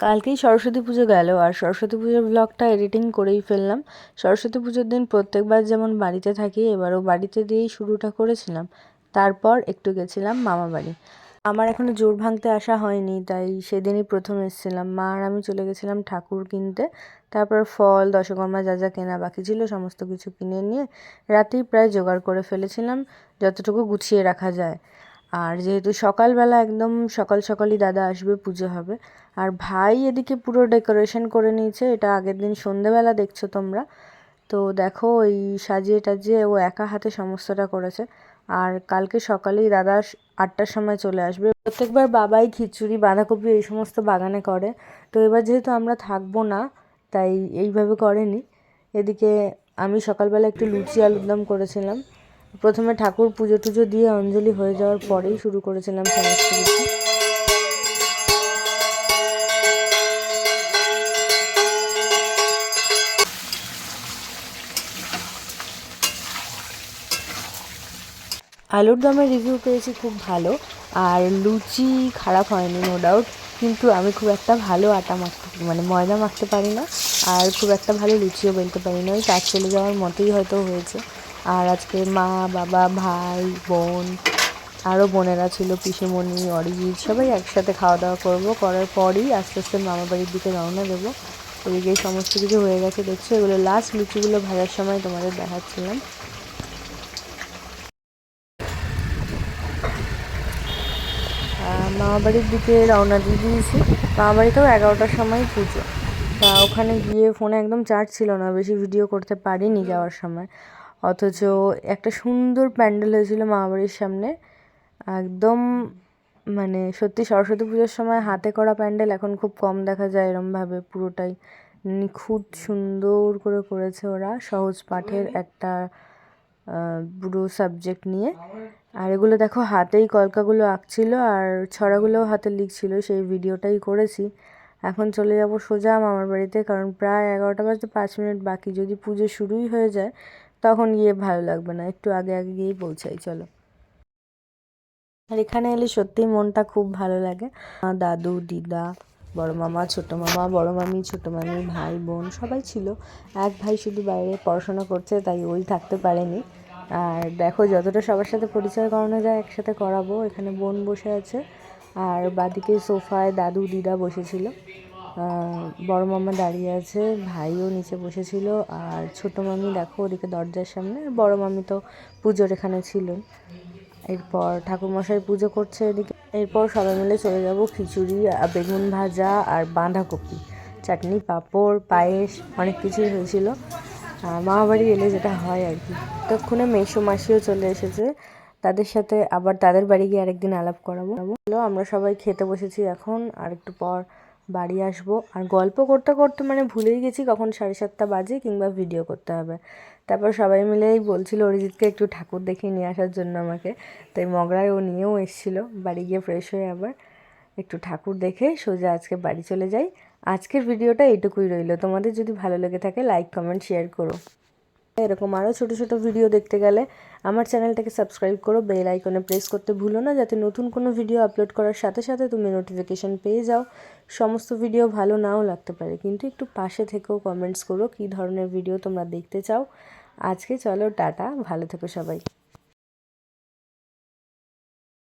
কালকেই সরস্বতী পুজো গেল আর সরস্বতী পুজোর ব্লগটা এডিটিং করেই ফেললাম। সরস্বতী পুজোর দিন প্রত্যেকবার যেমন বাড়িতে থাকি, এবারও বাড়িতে দিয়েই শুরুটা করেছিলাম। তারপর একটু গেছিলাম মামা বাড়ি। আমার এখনও জোর ভাঙতে আসা হয়নি, তাই সেদিনই প্রথম এসেছিলাম। মা আর আমি চলে গেছিলাম ঠাকুর কিনতে। তারপর ফল, দশকর্মা যা যা কেনা বাকি ছিল সমস্ত কিছু কিনে নিয়ে রাতেই প্রায় জোগাড় করে ফেলেছিলাম, যতটুকু গুছিয়ে রাখা যায়। আর যেহেতু সকালবেলা একদম সকাল সকালই দাদা আসবে, পুজো হবে। আর ভাই এদিকে পুরো ডেকোরেশন করে নিয়েছে, এটা আগের দিন সন্ধেবেলা দেখছ তোমরা। তো দেখো ওই সাজিয়ে টাজিয়ে ও একা হাতে সমস্তটা করেছে। আর কালকে সকালেই দাদা আটটার সময় চলে আসবে। প্রত্যেকবার বাবাই খিচুড়ি, বাঁধাকপি এই সমস্ত বাগানে করে। তো এবার যেহেতু আমরা থাকব না, তাই এইভাবে করেনি। এদিকে আমি সকালবেলা একটু লুচি আলুর দম করেছিলাম। প্রথমে ঠাকুর পুজো টুজো দিয়ে অঞ্জলি হয়ে যাওয়ার পরেই শুরু করেছিলাম সমস্ত কিছু আলুর দমের রিভিউ পেয়েছি খুব ভালো, আর লুচি খারাপ হয়নি নো ডাউট কিন্তু আমি খুব একটা ভালো আটা মাখতে মানে ময়দা মাখতে পারি না, আর খুব একটা ভালো লুচিও বেলতে পারি না, ওই কাজ চলে যাওয়ার মতোই হয়তো হয়েছে। আর আজকে মা, বাবা, ভাই, বোন আরও বোনেরা ছিল, পিসেমণি, অরিজিৎ, সবাই একসাথে খাওয়া দাওয়া করব। করার পরই আস্তে আস্তে মামা বাড়ির দিকে রওনা দেবো। এদিকে সমস্ত কিছু হয়ে গেছে, দেখছ? এগুলো লাস্ট লুচিগুলো ভাজার সময় তোমাদের দেখাচ্ছিলাম। মামা বাড়ির দিকে রওনা দিয়ে দিয়েছি। মামা বাড়িতেও এগারোটার সময় পুজো। তা ওখানে গিয়ে ফোনে একদম চার্জ ছিল না, বেশি ভিডিও করতে পারিনি যাওয়ার সময়। অথচ একটা সুন্দর প্যান্ডেল হয়েছিল মামাবাড়ির সামনে। একদম মানে সত্যি সরস্বতী পুজোর সময় হাতে করা প্যান্ডেল এখন খুব কম দেখা যায় এরমভাবে পুরোটাই। নিখুঁত, সুন্দর করে করেছে ওরা সহজ পাঠের একটা পুরো সাবজেক্ট নিয়ে। আর এগুলো দেখো হাতেই কলকাগুলো আঁকছিল আর ছড়াগুলোও হাতে লিখছিল, সেই ভিডিওটাই করেছি। এখন চলে যাব সোজা মামার বাড়িতে কারণ প্রায় এগারোটা বাজতে পাঁচ মিনিট বাকি। যদি পুজো শুরুই হয়ে যায় তখন গিয়ে ভালো লাগবে না। একটু আগে আগে গিয়েই পৌঁছাই, চলো। আর এখানে এলে সত্যিই মনটা খুব ভালো লাগে। দাদু, দিদা, বড় মামা, ছোট মামা, বড় মামি, ছোট মামি, ভাই, বোন সবাই ছিল। এক ভাই শুধু বাইরে পড়াশোনা করছে, তাই ওই থাকতে পারেনি। আর দেখো, যতটা সবার সাথে পরিচয় করানো যায়, একসাথে করাবো। এখানে বোন বসে আছে, আর বাদিকে সোফায় দাদু, দিদা বসেছিল। বড় মামা দাঁড়িয়ে আছে, ভাইও নিচে বসেছিল, আর ছোট মামি দেখো ওদিকে দরজার সামনে বড় মামি তো পুজোর এখানে ছিল। এরপর ঠাকুরমশাই পুজো করছে এদিকে। এরপর সবাই মিলে চলে যাব খিচুড়ি বেগুন ভাজা আর বাঁধাকপি, চাটনি, পাঁপড়, পায়েস, অনেক কিছুই হয়েছিল। মামাবাড়ি এলে যেটা হয় আর কি। ততক্ষণে মেসো মাসিও চলে এসেছে, তাদের সাথে আবার তাদের বাড়ি গিয়ে আরেকদিন আলাপ করাবো। আমরা সবাই খেতে বসেছি এখন, আর একটু পর বাড়ি আসব। আর গল্প করতে করতে মানে ভুলেই গেছি কখন সাড়ে সাতটা বাজে কিংবা ভিডিও করতে হবে। তারপর সবাই মিলেই বলছিল অরিজিৎকে একটু ঠাকুর দেখিয়ে নিয়ে আসার জন্য আমাকে। তাই মগরায় ও নিয়েও এসেছিল। বাড়ি গিয়ে ফ্রেশ হয়ে আবার একটু ঠাকুর দেখে সোজা আজকে বাড়ি চলে যাই। আজকের ভিডিওটা এইটুকুই রইল। তোমাদের যদি ভালো লেগে থাকে লাইক কমেন্ট শেয়ার করো। এরকম আরও ছোট ছোট ভিডিও দেখতে গেলে আমার চ্যানেলটাকে সাবস্ক্রাইব করো বেল আইকনে প্রেস করতে ভুলো না, যাতে নতুন কোনো ভিডিও আপলোড করার সাথে সাথে তুমি নোটিফিকেশান পেয়ে যাও। সমস্ত ভিডিও ভালো নাও লাগতে পারে, কিন্তু একটু পাশে থেকেও কমেন্টস করো, কী ধরনের ভিডিও তোমরা দেখতে চাও। আজকে চলো, টাটা, ভালো থেকো সবাই।